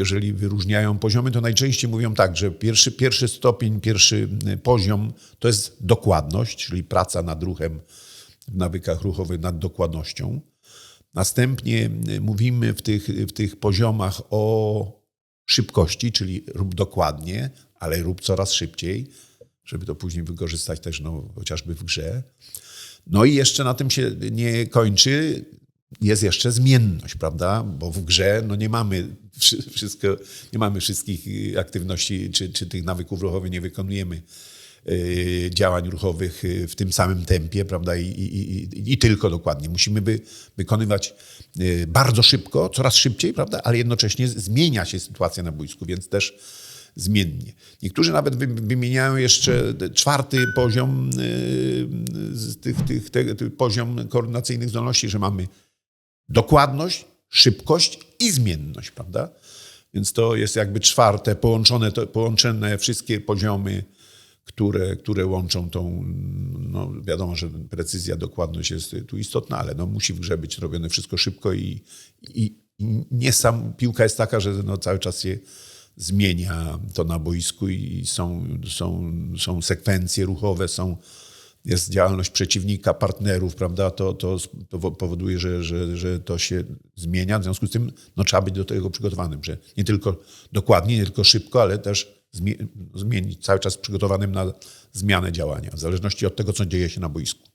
jeżeli wyróżniają poziomy, to najczęściej mówią tak, że pierwszy, pierwszy stopień, pierwszy poziom to jest dokładność, czyli praca nad ruchem w nawykach ruchowych nad dokładnością. Następnie mówimy w tych, w tych poziomach o szybkości, czyli rób dokładnie, ale rób coraz szybciej, żeby to później wykorzystać też no, chociażby w grze. No i jeszcze na tym się nie kończy. Jest jeszcze zmienność, prawda? Bo w grze no, nie mamy wszystko, nie mamy wszystkich aktywności czy, czy tych nawyków ruchowych, nie wykonujemy y, działań ruchowych y, w tym samym tempie, prawda? I, i, i, i tylko dokładnie. Musimy by wykonywać y, bardzo szybko, coraz szybciej, prawda? Ale jednocześnie zmienia się sytuacja na boisku, więc też zmiennie. Niektórzy nawet wymieniają jeszcze czwarty poziom, tych, tych, tych, poziom koordynacyjnych zdolności, że mamy dokładność, szybkość i zmienność, prawda? Więc to jest jakby czwarte, połączone, to, połączone wszystkie poziomy, które, które łączą tą, no wiadomo, że precyzja, dokładność jest tu istotna, ale no musi w grze być robione wszystko szybko i, i, i nie sam, piłka jest taka, że no cały czas się zmienia to na boisku i są, są, są sekwencje ruchowe, są jest działalność przeciwnika, partnerów, prawda, to, to, to powoduje, że, że, że to się zmienia. W związku z tym no, trzeba być do tego przygotowanym, że nie tylko dokładnie, nie tylko szybko, ale też zmienić, cały czas przygotowanym na zmianę działania, w zależności od tego, co dzieje się na boisku.